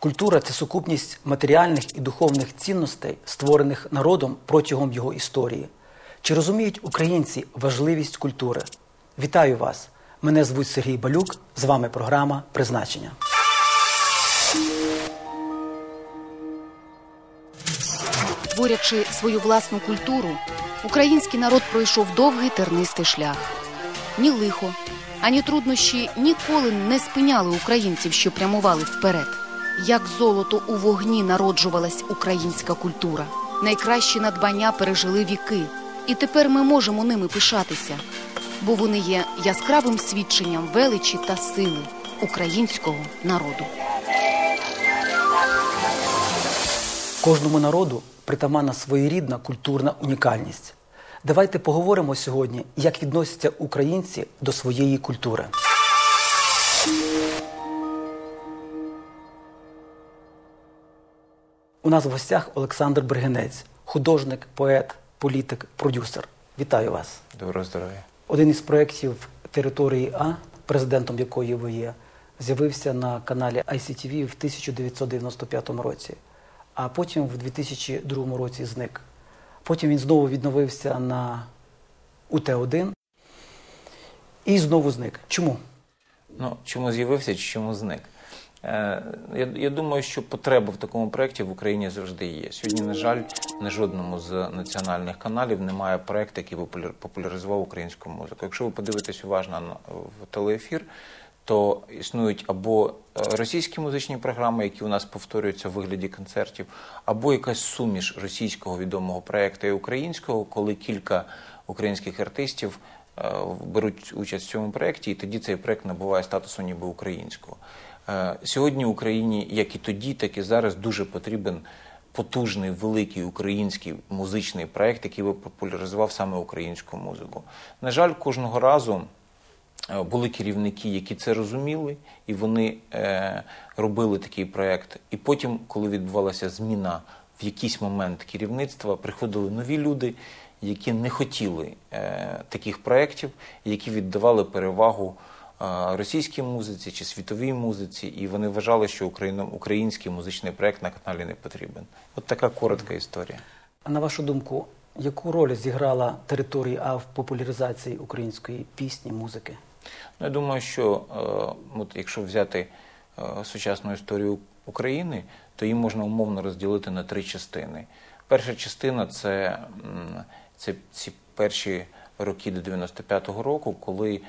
Культура це сукупність матеріальних і духовних цінностей, створених народом протягом його історії. Чи розуміють українці важливість культури? Вітаю вас! Мене звуть Сергій Балюк. З вами програма Призначення. Творячи свою власну культуру, український народ пройшов довгий тернистий шлях. Ні лихо, ані труднощі ніколи не спиняли українців, що прямували вперед. Як золото у вогні народжувалась українська культура. Найкращі надбання пережили віки, і тепер ми можемо ними пишатися, бо вони є яскравим свідченням величі та сили українського народу. Кожному народу притаманна своєрідна культурна унікальність. Давайте поговоримо сьогодні, як відносяться українці до своєї культури. У нас в гостях Олександр Бергенець, художник, поет, політик, продюсер. Вітаю вас. Доброго здоров'я. Один із проєктів території А, президентом якої ви є, з'явився на каналі ICTV в 1995 році, а потім в 2002 році зник. Потім він знову відновився на УТ-1 і знову зник. Чому? Ну, чому з'явився чи чому зник? Е, я, я думаю, що потреба в такому проєкті в Україні завжди є. Сьогодні, на жаль, на жодному з національних каналів немає проєкту, який популяр- популяризував українську музику. Якщо ви подивитесь уважно в телеефір, то існують або е, російські музичні програми, які у нас повторюються в вигляді концертів, або якась суміш російського відомого проєкту і українського, коли кілька українських артистів е, беруть участь в цьому проєкті, і тоді цей проєкт набуває статусу ніби українського. Е, Сьогодні Україні, як і тоді, так і зараз, дуже потрібен потужний великий український музичний проєкт, який би популяризував саме українську музику. На жаль, кожного разу. Е, Були керівники, які це розуміли, і вони е, робили такий проєкт. І потім, коли відбувалася зміна в якийсь момент керівництва, приходили нові люди, які не хотіли таких проєктів, які віддавали перевагу російській музиці чи світовій музиці, і вони вважали, що український музичний проєкт на каналі не потрібен. От така коротка історія. А на вашу думку, яку роль зіграла територія в популяризації української пісні, музики? Ну, я думаю, що е, от якщо взяти е, сучасну історію України, то її можна умовно розділити на три частини. Перша частина це, це ці перші роки до 95-го року, коли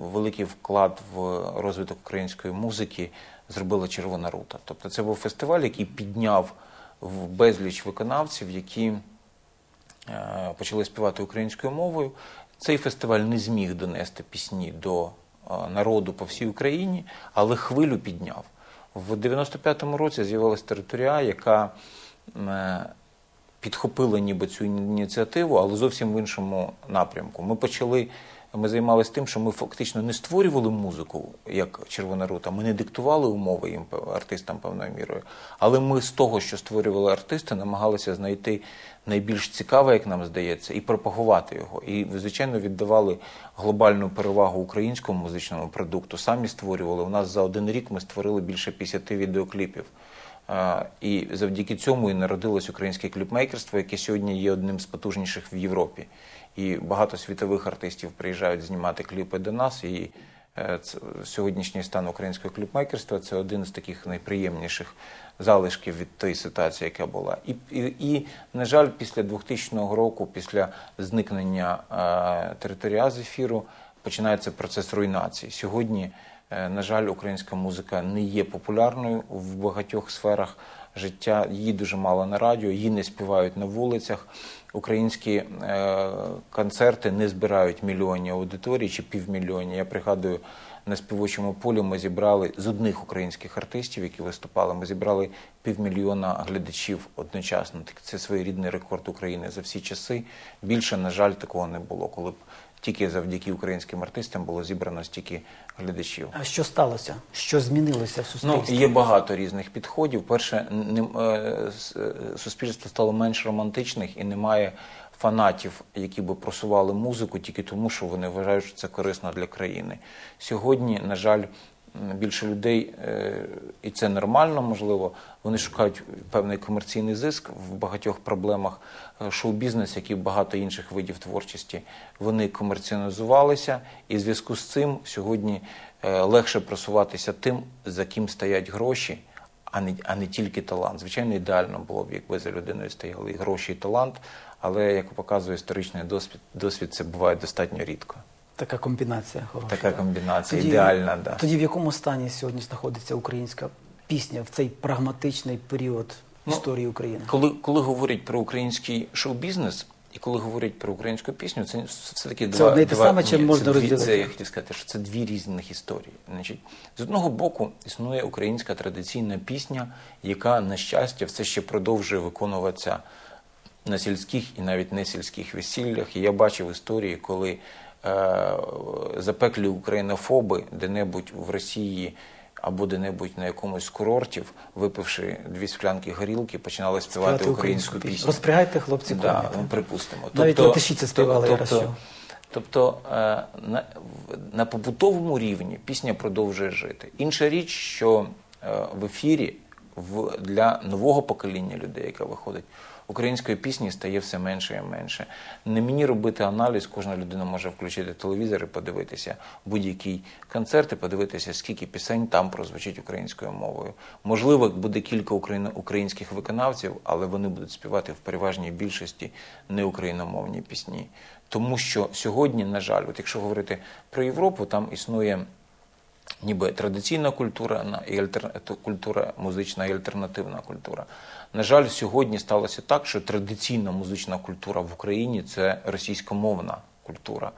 великий вклад в розвиток української музики зробила Червона рута. Тобто це був фестиваль, який підняв в безліч виконавців, які е, почали співати українською мовою. Цей фестиваль не зміг донести пісні до е, народу по всій Україні, але хвилю підняв. В 95-му році з'явилася територія, яка е, ніби цю ініціативу, але зовсім в іншому напрямку. Ми почали. Ми займалися тим, що ми фактично не створювали музику як Червона рута, ми не диктували умови їм артистам певною мірою. Але ми з того, що створювали артисти, намагалися знайти найбільш цікаве, як нам здається, і пропагувати його. І, звичайно, віддавали глобальну перевагу українському музичному продукту. Самі створювали. У нас за один рік ми створили більше 50 відеокліпів. І завдяки цьому і народилось українське кліпмейкерство, яке сьогодні є одним з потужніших в Європі. І багато світових артистів приїжджають знімати кліпи до нас. І е, сьогоднішній стан українського кліпмейкерства це один з таких найприємніших залишків від тої ситуації, яка була. І, і, і на жаль, після 2000 року, після зникнення е, територія з ефіру, починається процес руйнації. Сьогодні, на жаль, українська музика не є популярною в багатьох сферах життя. Її дуже мало на радіо, її не співають на вулицях. Українські е, концерти не збирають мільйонні аудиторії чи півмільйонні. Я пригадую, на співочому полі ми зібрали з одних українських артистів, які виступали. Ми зібрали півмільйона глядачів одночасно. Так Це своєрідний рекорд України за всі часи. Більше, на жаль, такого не було, коли б тільки завдяки українським артистам було зібрано стільки глядачів. А що сталося? Що змінилося в Ну, є багато різних підходів. Перше, не, е, е, суспільство стало менш романтичних і немає фанатів, які би просували музику тільки тому, що вони вважають, що це корисно для країни. Сьогодні, на жаль, більше людей, е, і це нормально, можливо, вони шукають певний комерційний зиск в багатьох проблемах. Е, Шоу-бізнес, як і багато інших видів творчості, вони комерціонізувалися, і в зв'язку з цим сьогодні е, легше просуватися тим, за ким стоять гроші, а не, а не тільки талант. Звичайно, ідеально було б, якби за людиною стояли і гроші, і талант, але як показує історичний досвід, досвід це буває достатньо рідко. Така комбінація хороша. Така так. комбінація ідеальна, да. Тоді в якому стані сьогодні знаходиться українська пісня в цей прагматичний період Ну, історії України? Коли, коли говорять про український шоу-бізнес і коли говорять про українську пісню, це все-таки Це два, одне те саме, чи можна це дві- Це я хотів сказати, що це дві різних історії. Значить, з одного боку існує українська традиційна пісня, яка, на щастя, все ще продовжує виконуватися на сільських і навіть не сільських весіллях. І я бачив історії, коли запеклі українофоби де-небудь в Росії або де-небудь на якомусь з курортів, випивши дві склянки горілки, починали співати, Співати українську пісню. Розпрягайте, хлопці, Да, ну, припустимо. Навіть латиші співали, я тобто, тобто е, на, на побутовому рівні пісня продовжує жити. Інша річ, що е, в ефірі в, для нового покоління людей, яке виходить, української пісні стає все менше і менше. Не мені робити аналіз, кожна людина може включити телевізор і подивитися будь-який концерт і подивитися, скільки пісень там прозвучить українською мовою. Можливо, буде кілька українських виконавців, але вони будуть співати в переважній більшості неукраїномовні пісні. Тому що сьогодні, на жаль, от якщо говорити про Європу, там існує ніби традиційна культура і альтер... культура музична і альтернативна культура. На жаль, сьогодні сталося так, що традиційна музична культура в Україні це російськомовна культура.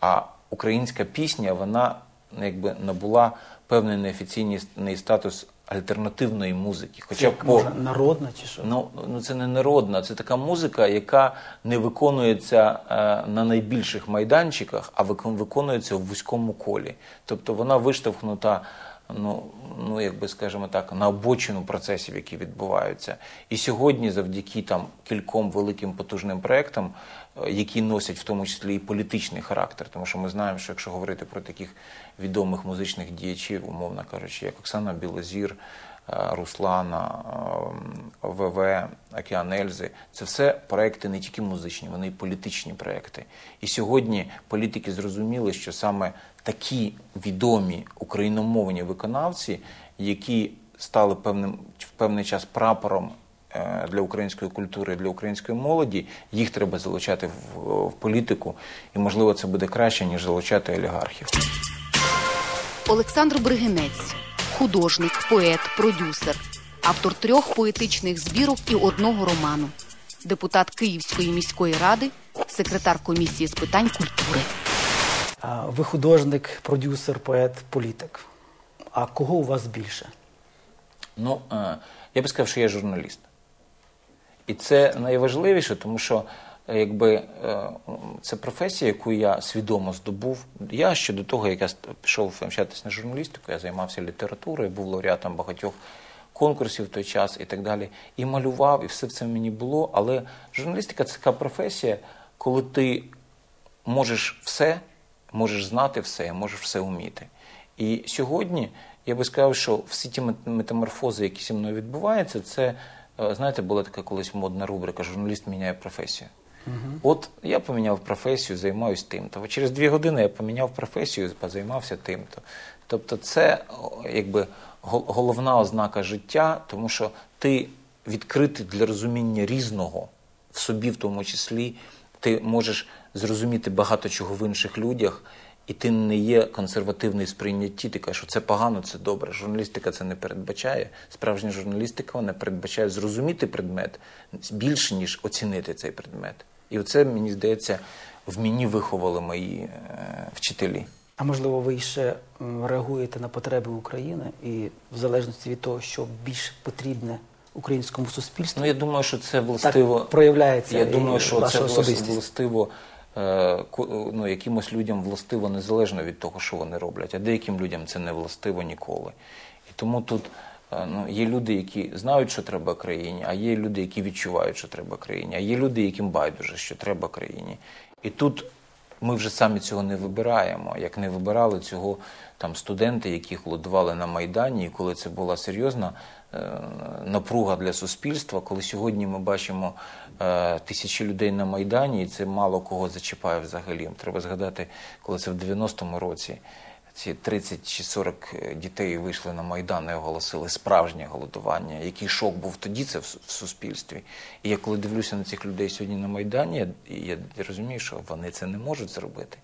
А українська пісня, вона ну, якби набула певний неофіційний статус альтернативної музики. Хоча Як може народна чи що? Ну, ну це не народна, це така музика, яка не виконується е, на найбільших майданчиках, а виконується в вузькому колі. Тобто вона виштовхнута, ну, ну якби скажімо так, на обочину процесів, які відбуваються. І сьогодні, завдяки там кільком великим потужним проектам, які носять в тому числі і політичний характер, тому що ми знаємо, що якщо говорити про таких відомих музичних діячів, умовно кажучи, як Оксана Білозір. е, Руслана, е, ВВ, Океан Ельзи. Це все проекти не тільки музичні, вони і політичні проекти. І сьогодні політики зрозуміли, що саме такі відомі україномовні виконавці, які стали певним в певний час прапором для української культури, для української молоді, їх треба залучати в, в політику, і можливо це буде краще ніж залучати олігархів. Олександр Бригинець, художник, поет, продюсер, автор трьох поетичних збірок і одного роману, депутат Київської міської ради, секретар комісії з питань культури. Ви художник, продюсер, поет, політик. А кого у вас більше? Ну, е, я би сказав, що я журналіст. І це найважливіше, тому що е, якби е, це професія, яку я свідомо здобув. Я ще до того, як я пішов навчатися на журналістику, я займався літературою, був лауреатом багатьох конкурсів в той час і так далі. І малював, і все це мені було. Але журналістика це така професія, коли ти можеш все, можеш знати все, можеш все вміти. І сьогодні я би сказав, що всі ті мет- метаморфози, які зі мною відбуваються, це, знаєте, була така колись модна рубрика Журналіст міняє професію. От я поміняв професію, займаюся тим-то. Через дві години я поміняв професію, позаймався тим-то. Тобто, це якби головна ознака життя, тому що ти відкритий для розуміння різного в собі, в тому числі, ти можеш зрозуміти багато чого в інших людях, і ти не є консервативний сприйнятті. Ти кажеш, що це погано, це добре. Журналістика це не передбачає. Справжня журналістика вона передбачає зрозуміти предмет більше, ніж оцінити цей предмет. І оце, мені здається, в мені виховали мої е, вчителі. А можливо, ви ще реагуєте на потреби України і в залежності від того, що більш потрібне українському суспільству, Ну, я думаю, що це властиво. так проявляється Я і думаю, що це особистість. властиво ну, якимось людям властиво незалежно від того, що вони роблять, а деяким людям це не властиво ніколи. І тому тут е, ну, є люди, які знають, що треба країні, а є люди, які відчувають, що треба країні, а є люди, яким байдуже, що треба країні. І тут ми вже самі цього не вибираємо, як не вибирали цього там студенти, які голодували на Майдані, і коли це була серйозна е, напруга для суспільства, коли сьогодні ми бачимо е, тисячі людей на Майдані, і це мало кого зачіпає взагалі. Треба згадати, коли це в 90-му році. Ці 30 чи 40 дітей вийшли на Майдан і оголосили справжнє голодування. Який шок був тоді це в суспільстві. І я коли дивлюся на цих людей сьогодні на Майдані, я, я розумію, що вони це не можуть зробити.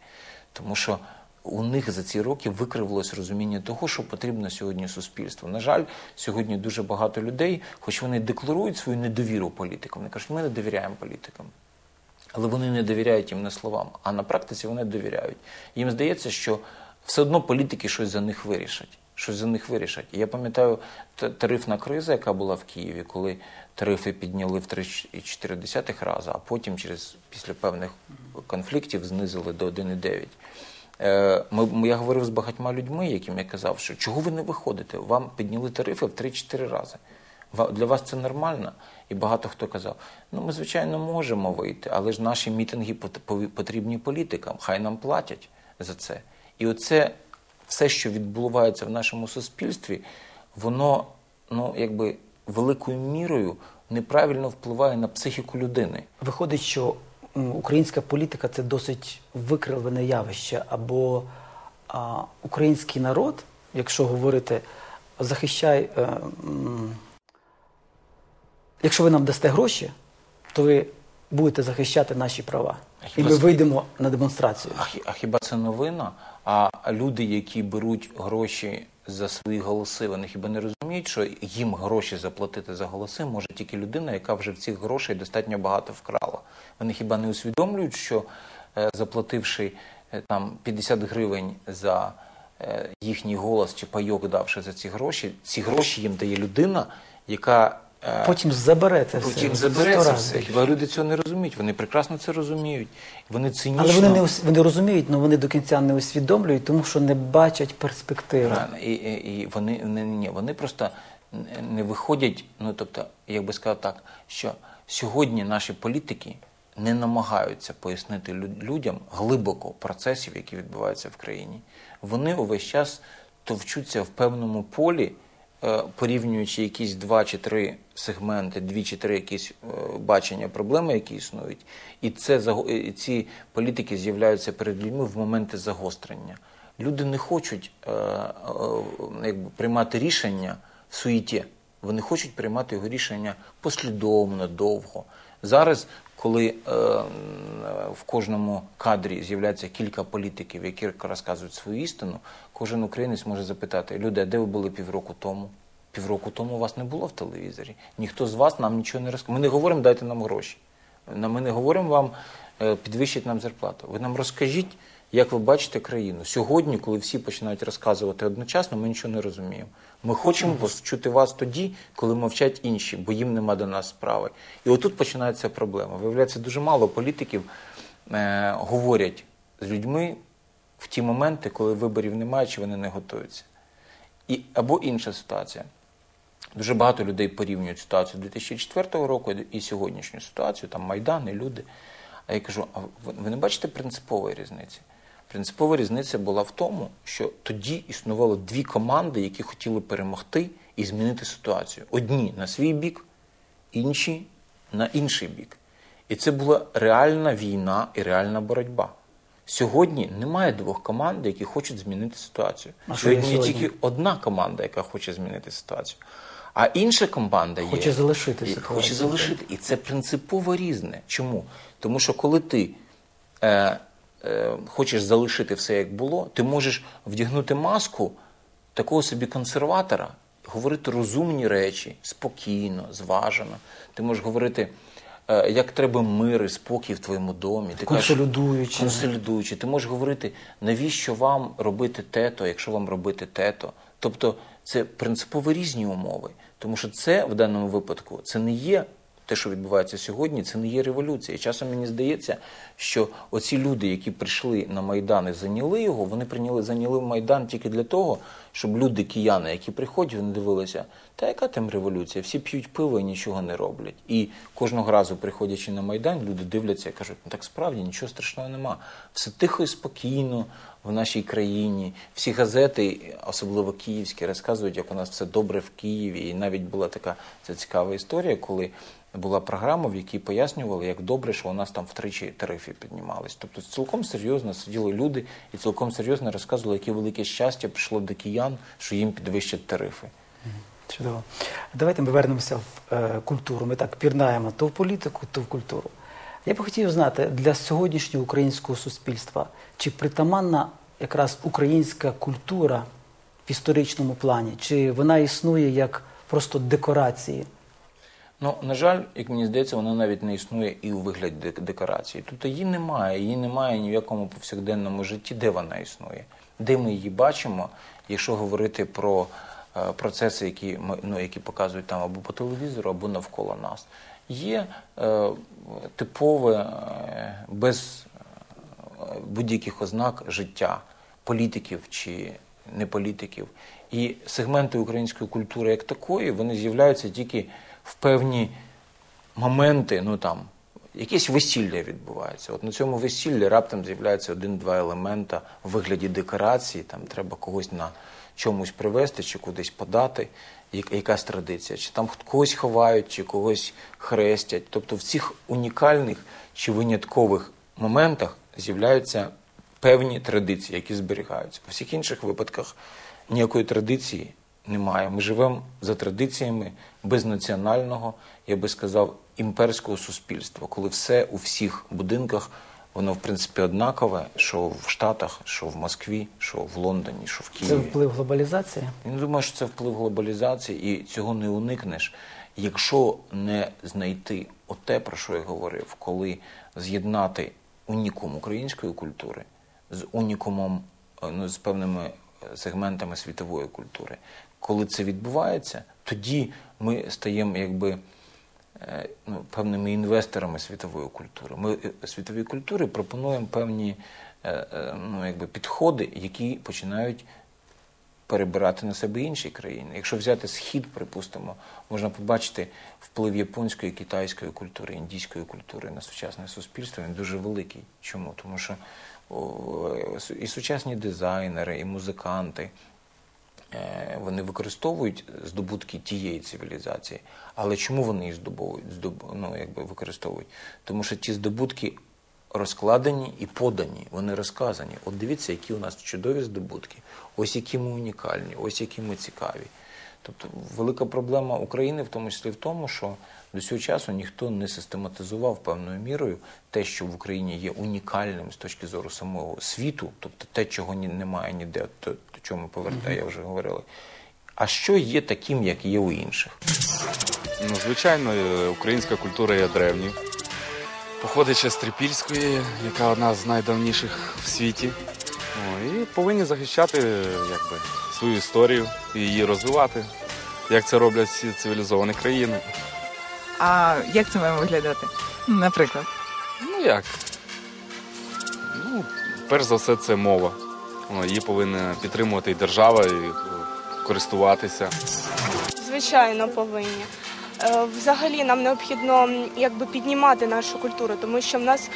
Тому що у них за ці роки викривилось розуміння того, що потрібно сьогодні суспільству. На жаль, сьогодні дуже багато людей, хоч вони декларують свою недовіру політикам, вони кажуть, ми не довіряємо політикам. Але вони не довіряють їм на словам, а на практиці вони довіряють. Їм здається, що все одно політики щось за них вирішать. Щось за них вирішать. Я пам'ятаю тарифна криза, яка була в Києві, коли тарифи підняли в 3,4 рази, а потім через після певних конфліктів знизили до 1,9. Е, ми- я говорив з багатьма людьми, яким я казав, що чого ви не виходите? Вам підняли тарифи в 3-4 рази. Для вас це нормально? І багато хто казав: ну ми, звичайно, можемо вийти, але ж наші мітинги потрібні політикам, хай нам платять за це. І оце все, що відбувається в нашому суспільстві, воно ну, якби великою мірою неправильно впливає на психіку людини. Виходить, що українська політика це досить викривлене явище, або а, український народ, якщо говорити, захищай. Е, м, якщо ви нам дасте гроші, то ви будете захищати наші права. А І хіба ми це- вийдемо на демонстрацію. А, а хіба це новина? А люди, які беруть гроші за свої голоси, вони хіба не розуміють, що їм гроші заплатити за голоси може тільки людина, яка вже в цих грошей достатньо багато вкрала. Вони хіба не усвідомлюють, що е, заплативши е, там 50 гривень за е, їхній голос чи пайок, давши за ці гроші, ці гроші їм дає людина, яка Потім забере це все. Потім забере це все. Хіба люди цього не розуміють? Вони прекрасно це розуміють. Вони цинічно. Але вони не ус- вони розуміють, але вони до кінця не усвідомлюють, тому що не бачать перспективи. І, і, і вони не, ні, вони просто не- не виходять. Ну тобто, як би сказав так, що сьогодні наші політики не намагаються пояснити лю- людям глибоко процесів, які відбуваються в країні. Вони увесь час товчуться в певному полі, е, порівнюючи якісь два чи три сегменти, дві чи три якісь е, бачення проблеми, які існують, і це і ці політики з'являються перед людьми в моменти загострення. Люди не хочуть е, е, якби, приймати рішення в суєті. Вони хочуть приймати його рішення послідовно, довго. Зараз, коли е, в кожному кадрі з'являється кілька політиків, які розказують свою істину, кожен українець може запитати: люди, а де ви були півроку тому? Півроку тому вас не було в телевізорі. Ніхто з вас нам нічого не розказав. Ми не говоримо, дайте нам гроші. Ми не говоримо вам, підвищити підвищить нам зарплату. Ви нам розкажіть, як ви бачите країну. Сьогодні, коли всі починають розказувати одночасно, ми нічого не розуміємо. Ми хочемо почути вас тоді, коли мовчать інші, бо їм нема до нас справи. І отут починається проблема. Виявляється, дуже мало політиків е, говорять з людьми в ті моменти, коли виборів немає чи вони не готуються. І, або інша ситуація. Дуже багато людей порівнюють ситуацію 2004 року і сьогоднішню ситуацію, там Майдан і люди. А я кажу: а ви не бачите принципової різниці? Принципова різниця була в тому, що тоді існувало дві команди, які хотіли перемогти і змінити ситуацію. Одні на свій бік, інші на інший бік. І це була реальна війна і реальна боротьба. Сьогодні немає двох команд, які хочуть змінити ситуацію. А що сьогодні є тільки одна команда, яка хоче змінити ситуацію. А інша команда є, Хоче залишити ситуацію. Хоче залишити. І це принципово різне. Чому? Тому що коли ти е, хочеш залишити все як було, ти можеш вдягнути маску такого собі консерватора, говорити розумні речі, спокійно, зважено. Ти можеш говорити, е, як треба мир і спокій в твоєму домі. Ти кажеш, Консолідуючи. консолідуючи. Ти можеш говорити, навіщо вам робити тето, якщо вам робити тето. Тобто це принципово різні умови. Тому що це в даному випадку це не є те, що відбувається сьогодні, це не є революція. Часом мені здається, що оці люди, які прийшли на Майдан і зайняли його, вони прийняли, зайняли Майдан тільки для того, щоб люди, кияни, які приходять, вони дивилися, та яка там революція? Всі п'ють пиво і нічого не роблять. І кожного разу, приходячи на Майдан, люди дивляться і кажуть, ну так справді нічого страшного нема. Все тихо і спокійно в нашій країні. Всі газети, особливо київські, розказують, як у нас все добре в Києві. І навіть була така ця цікава історія, коли була програма, в якій пояснювали, як добре, що у нас там втричі тарифи піднімались. Тобто цілком серйозно сиділи люди і цілком серйозно розказували, яке велике щастя прийшло до киян, що їм підвищать тарифи. Чудово. Давайте ми вернемося в е, культуру. Ми так пірнаємо то в політику, то в культуру. Я би хотів знати для сьогоднішнього українського суспільства, чи притаманна якраз українська культура в історичному плані, чи вона існує як просто декорації? Ну, на жаль, як мені здається, вона навіть не існує і у вигляді дек- декорації. Тобто її немає, її немає ні в якому повсякденному житті, де вона існує, де ми її бачимо, якщо говорити про е, процеси, які ну, які показують там або по телевізору, або навколо нас. Є е, типове е, без е, будь-яких ознак життя політиків чи не політиків. І сегменти української культури як такої вони з'являються тільки в певні моменти, ну там. Якесь весілля відбувається. От на цьому весіллі раптом з'являється один-два елемента в вигляді декорації. Там треба когось на чомусь привезти чи кудись подати, як- якась традиція. Чи там когось ховають, чи когось хрестять. Тобто в цих унікальних чи виняткових моментах з'являються певні традиції, які зберігаються. У всіх інших випадках ніякої традиції немає. Ми живемо за традиціями безнаціонального, я би сказав, імперського суспільства, коли все у всіх будинках воно в принципі однакове, що в Штатах, що в Москві, що в Лондоні, що в Це вплив глобалізації? Я не думаю, що це вплив глобалізації, і цього не уникнеш, якщо не знайти оте, про що я говорив, коли з'єднати унікум української культури з унікумом, е, ну, з певними е, сегментами світової культури. Коли це відбувається, тоді ми стаємо якби е, ну, певними інвесторами світової культури. Ми е, світовій культурі пропонуємо певні е, ну, якби підходи, які починають перебирати на себе інші країни. Якщо взяти схід, припустимо, можна побачити вплив японської, китайської культури, індійської культури на сучасне суспільство. Він дуже великий. Чому? Тому що і сучасні дизайнери, і музиканти. Е, Вони використовують здобутки тієї цивілізації, але чому вони їх здобують, здоб, ну, якби використовують? Тому що ті здобутки розкладені і подані, вони розказані. От дивіться, які у нас чудові здобутки, ось які ми унікальні, ось які ми цікаві. Тобто велика проблема України в тому числі в тому, що до цього часу ніхто не систематизував певною мірою те, що в Україні є унікальним з точки зору самого світу, тобто те, чого ні- немає ніде, то, до чого ми повертаємо, я вже говорили. А що є таким, як є у інших? Ну, звичайно, е, українська культура є древньою. Походить ще з Трипільської, яка одна з найдавніших в світі. О, і повинні захищати е, якби, свою історію і її розвивати, як це роблять всі цивілізовані країни. А як це має виглядати? Наприклад. Ну як? Ну, перш за все, це мова. Її повинна підтримувати і держава, і е, користуватися. Звичайно, повинні. Е, Взагалі нам необхідно якби піднімати нашу культуру, тому що в нас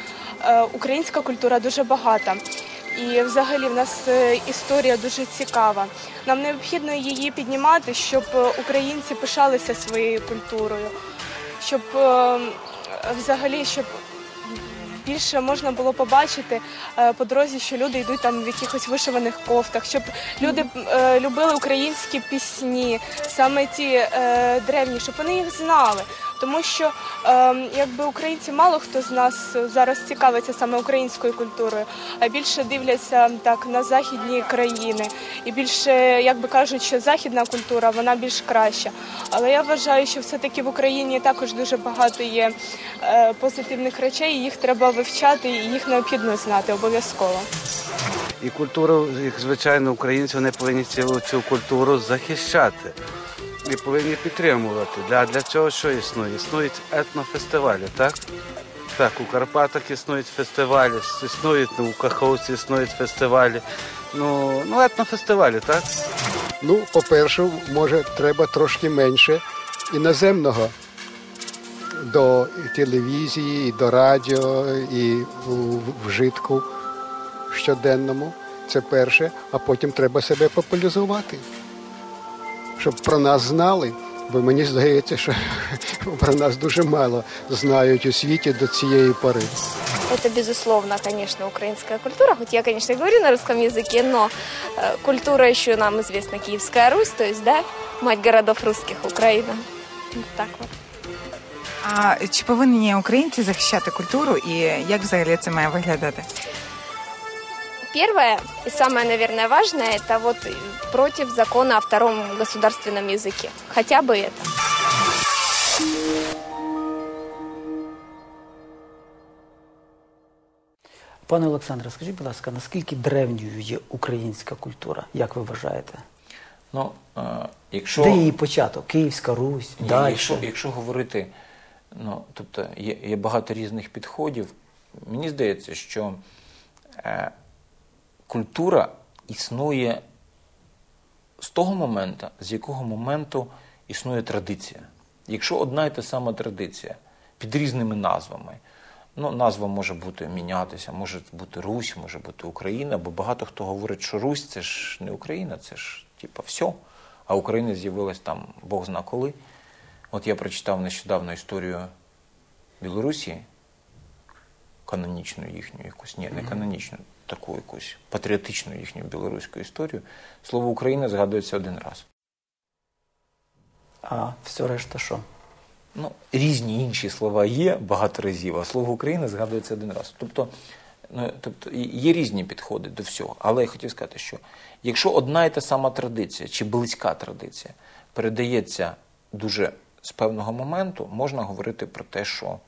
е, українська культура дуже багата. І взагалі в нас е, історія дуже цікава. Нам необхідно її піднімати, щоб е, українці пишалися своєю культурою, щоб е, взагалі щоб більше можна було побачити по дорозі, що люди йдуть там в якихось вишиваних кофтах, щоб люди любили українські пісні, саме ті древні, щоб вони їх знали. Тому що е, якби українці мало хто з нас зараз цікавиться саме українською культурою, а більше дивляться так на західні країни. І більше, як би кажуть, що західна культура вона більш краща. Але я вважаю, що все-таки в Україні також дуже багато є е, позитивних речей, і їх треба вивчати, і їх необхідно знати обов'язково. І культуру, як звичайно, українці вони повинні цю, цю культуру захищати і повинні підтримувати. Для, для цього що існує? Існують етнофестивалі, так? Так, у Карпатах існують фестивалі, існують ну, у Каховці існують фестивалі. Ну, ну етнофестивалі, так? Ну, по-перше, може, треба трошки менше іноземного до телевізії, і до радіо, і вжитку щоденному. Це перше, а потім треба себе популяризувати, щоб про нас знали. Бо мені здається, що про нас дуже мало знають у світі до цієї пори. Это, безусловно, конечно, украинская культура. Хоть я, конечно, говорю на русском языке, но э, культура еще нам известна Киевская Русь, то есть, да, мать городов русских, Украина. Вот так вот. А чи повинні українці захищати культуру і як взагалі це має виглядати? Первое и самое, наверное, важное, это вот э, против закона о втором государственном языке. Хотя бы это. Пане Олександре, скажіть, будь ласка, наскільки древньою є українська культура? Як ви вважаєте? Ну, е, якщо... Де її початок? Київська Русь, Ні, далі? Якщо, якщо говорити, ну тобто є, є багато різних підходів, мені здається, що е, культура існує з того моменту, з якого моменту існує традиція. Якщо одна і та сама традиція під різними назвами, ну назва може бути мінятися, може бути Русь, може бути Україна, бо багато хто говорить, що Русь це ж не Україна, це ж типа все. А Україна з'явилась там Бог зна коли. От я прочитав нещодавно історію Білорусі, канонічну їхню якусь, ні, не канонічну, таку якусь патріотичну їхню білоруську історію. Слово Україна згадується один раз. А все решта що? Ну, різні інші слова є багато разів, а слово Україна згадується один раз. Тобто, ну, тобто є різні підходи до всього. Але я хотів сказати, що якщо одна і та сама традиція чи близька традиція передається дуже з певного моменту, можна говорити про те, що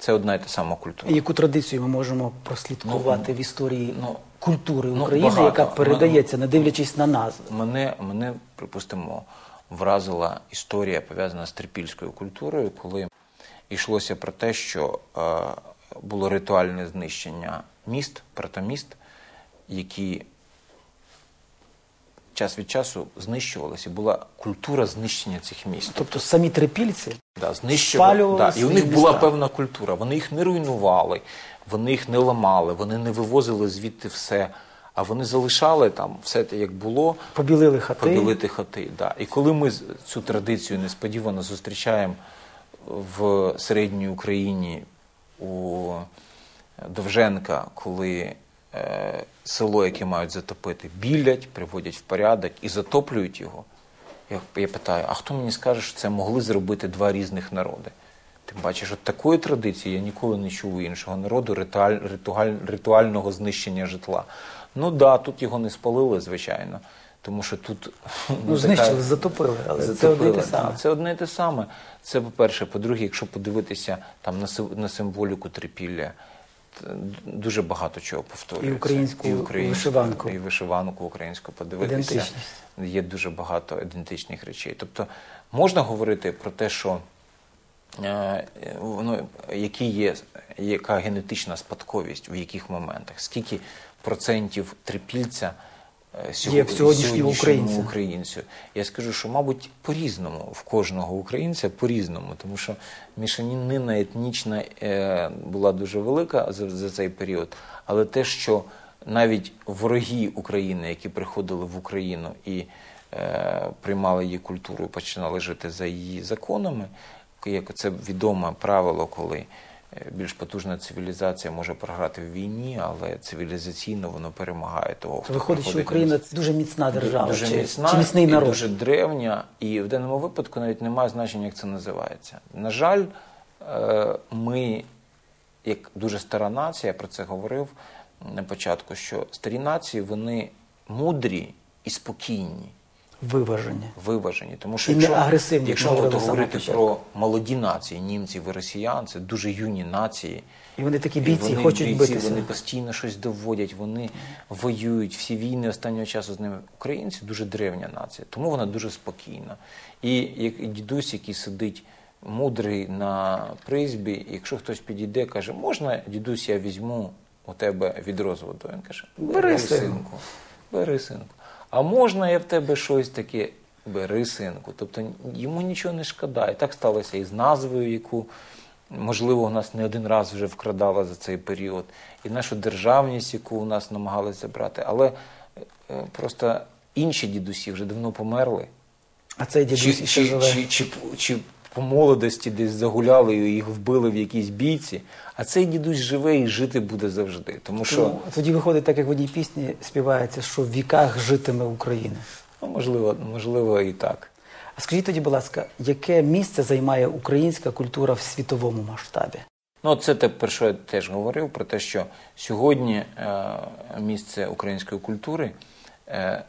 це одна і та сама культура. І Яку традицію ми можемо прослідкувати Ну, в історії ну, культури ну, України, багато. яка передається, не дивлячись на назви? Мене, мене, припустимо, вразила історія пов'язана з трипільською культурою, коли йшлося про те, що е, було ритуальне знищення міст, протоміст, які час від часу знищувалися. Була культура знищення цих міст. Тобто самі трипільці Да, знищували. Да, і у них була міста. певна культура. Вони їх не руйнували, вони їх не ламали, вони не вивозили звідти все. А вони залишали там все те, як було, побілили хати. побілити хати. Да. І коли ми цю традицію несподівано зустрічаємо в середній Україні у Довженка, коли село, яке мають затопити, білять, приводять в порядок і затоплюють його. Я, я питаю, а хто мені скаже, що це могли зробити два різних народи? Тим бачиш, от такої традиції я ніколи не чув у іншого народу ритуаль, ритуаль, ритуального знищення житла. Ну да, тут його не спалили, звичайно. Тому що тут Ну, знищили, затопили, але це одне те саме. Це одне і те саме. Це по-перше. По-друге, якщо подивитися там на символіку трипілля, дуже багато чого повторюється. І українську вишиванку. І вишиванку українську подивитися. Ідентичність. Є дуже багато ідентичних речей. Тобто можна говорити про те, що е, воно, які є, яка генетична спадковість в яких моментах, скільки процентів трипільця Є в сьогоднішньому українця. українцю. Я скажу, що, мабуть, по-різному в кожного українця по-різному, тому що мішанінина етнічна е, була дуже велика за, за цей період, але те, що навіть вороги України, які приходили в Україну і е, приймали її культуру, починали жити за її законами, як це відоме правило, коли е, більш потужна цивілізація може програти в війні, але цивілізаційно воно перемагає того, хто Виходить, що Україна місце. дуже міцна держава, Дуже чи, міцна чи міцний і народ. дуже древня, і в даному випадку навіть немає значення, як це називається. На жаль, е, ми, як дуже стара нація, я про це говорив на початку, що старі нації вони мудрі і спокійні. Виважені. виважені. Тому що І не якщо, агресивні, якщо ми говорити про молоді нації, німців і росіян, це дуже юні нації. І вони такі І бійці, вони хочуть бійці, битися. Вони постійно щось доводять, вони воюють. Всі війни останнього часу з ними. Українці дуже древня нація, тому вона дуже спокійна. І як і дідусь, який сидить мудрий на призбі, якщо хтось підійде, каже, можна, дідусь, я візьму у тебе відро з водою. Він каже, Бери, синку. бери синку. А можна я в тебе щось таке? Бери синку. Тобто йому нічого не шкода. І так сталося і з назвою, яку можливо у нас не один раз вже вкрадала за цей період, і нашу державність, яку у нас намагалися брати. Але е, просто інші дідусі вже давно померли. А цей дідусь ще чи, чи, чи, чи по молодості десь загуляли і їх вбили в якійсь бійці, а цей дідусь живе і жити буде завжди. Тому що, Ну, тоді виходить так, як в одній пісні співається, що в віках житиме Україна. ну, можливо, можливо, і так. А скажіть тоді, будь ласка, яке місце займає українська культура в світовому масштабі? Ну, це те, про що я теж говорив, про те, що сьогодні е, місце української культури е,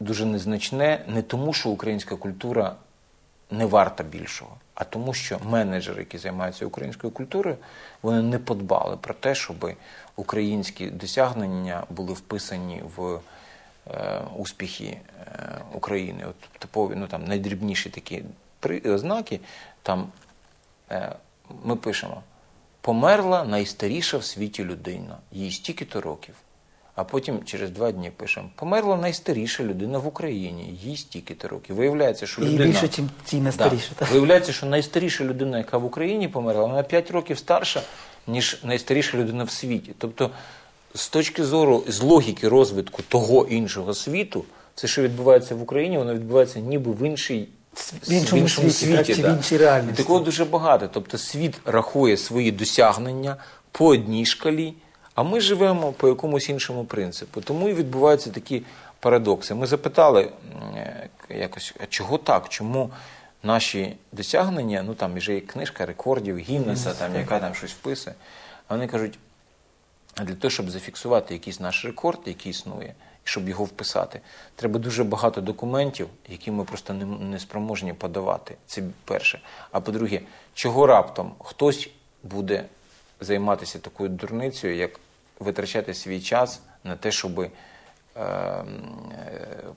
дуже незначне, не тому, що українська культура не варта більшого, а тому, що менеджери, які займаються українською культурою, вони не подбали про те, щоб українські досягнення були вписані в е, успіхи е, України. От типові, ну там найдрібніші такі при, ознаки, там е, ми пишемо. Померла найстаріша в світі людина, їй стільки-то років. А потім через два дні пишемо: померла найстаріша людина в Україні, їй стільки-то років. Виявляється, що І більше, ніж ці найстаріші. Да. Виявляється, що найстаріша людина, яка в Україні померла, вона на 5 років старша, ніж найстаріша людина в світі. Тобто, з точки зору, з логіки розвитку того іншого світу, це, що відбувається в Україні, воно відбувається ніби в іншій. В іншому світі, так, чи в іншій реальності. І такого дуже багато. Тобто світ рахує свої досягнення по одній шкалі, а ми живемо по якомусь іншому принципу. Тому і відбуваються такі парадокси. Ми запитали е, якось, а чого так? Чому наші досягнення, ну там вже є книжка рекордів, Гіннеса, там, яка там щось вписує, а вони кажуть, для того, щоб зафіксувати якийсь наш рекорд, який існує, і щоб його вписати, треба дуже багато документів, які ми просто не, не спроможні подавати. Це перше. А по-друге, чого раптом хтось буде займатися такою дурницею, як витрачати свій час на те, щоб е, е,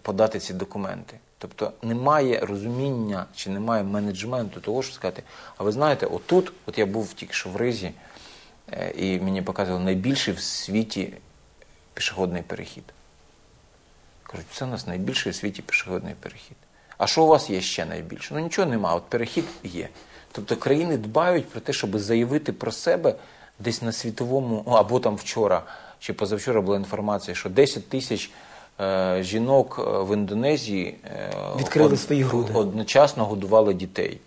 подати ці документи. Тобто немає розуміння чи немає менеджменту того, що сказати, а ви знаєте, отут, от я був тільки що в Ризі, е, і мені показували найбільший в світі пішохідний перехід. Кажуть, це у нас найбільший у світі пішохідний перехід. А що у вас є ще найбільше? Ну нічого нема, от перехід є. Тобто країни дбають про те, щоб заявити про себе десь на світовому, ну або там вчора чи позавчора була інформація, що 10 тисяч е, жінок е, в Індонезії е, Відкрили свої груди. одночасно годували дітей.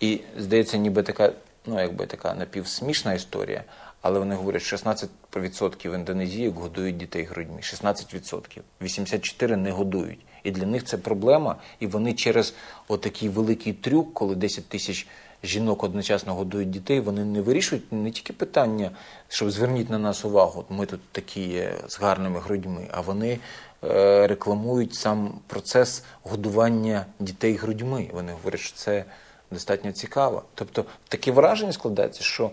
І здається, ніби така, ну якби така напівсмішна історія, але вони говорять, що 16% індонезійок годують дітей грудьми. 16%. 84% не годують. І для них це проблема. І вони через отакий великий трюк, коли 10 тисяч жінок одночасно годують дітей, вони не вирішують не тільки питання, щоб зверніть на нас увагу, ми тут такі з гарними грудьми, а вони е, рекламують сам процес годування дітей грудьми. Вони говорять, що це достатньо цікаво. Тобто таке враження складається, що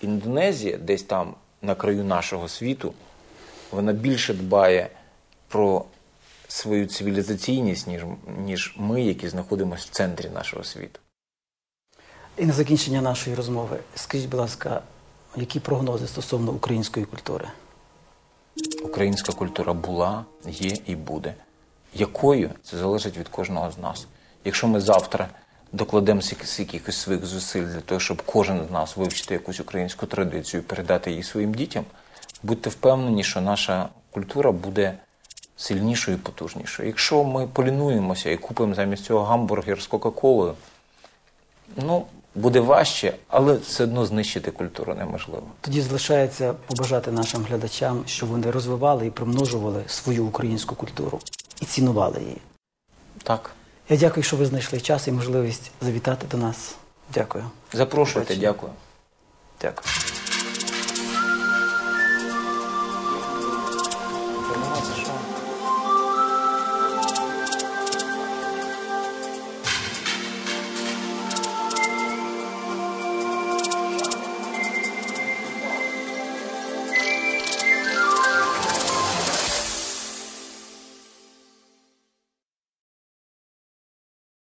Індонезія десь там на краю нашого світу, вона більше дбає про свою цивілізаційність, ніж, ніж ми, які знаходимося в центрі нашого світу. І на закінчення нашої розмови, скажіть, будь ласка, які прогнози стосовно української культури? Українська культура була, є і буде. Якою це залежить від кожного з нас. Якщо ми завтра докладемо якихось своїх зусиль для того, щоб кожен з нас вивчити якусь українську традицію передати її своїм дітям, будьте впевнені, що наша культура буде сильнішою і потужнішою. Якщо ми полінуємося і купимо замість цього гамбургер з Кока-Колою, ну, буде важче, але все одно знищити культуру неможливо. Тоді залишається побажати нашим глядачам, щоб вони розвивали і примножували свою українську культуру і цінували її. Так. Я дякую, що ви знайшли час і можливість завітати до нас. Дякую. Запрошуйте, дякую. Дякую.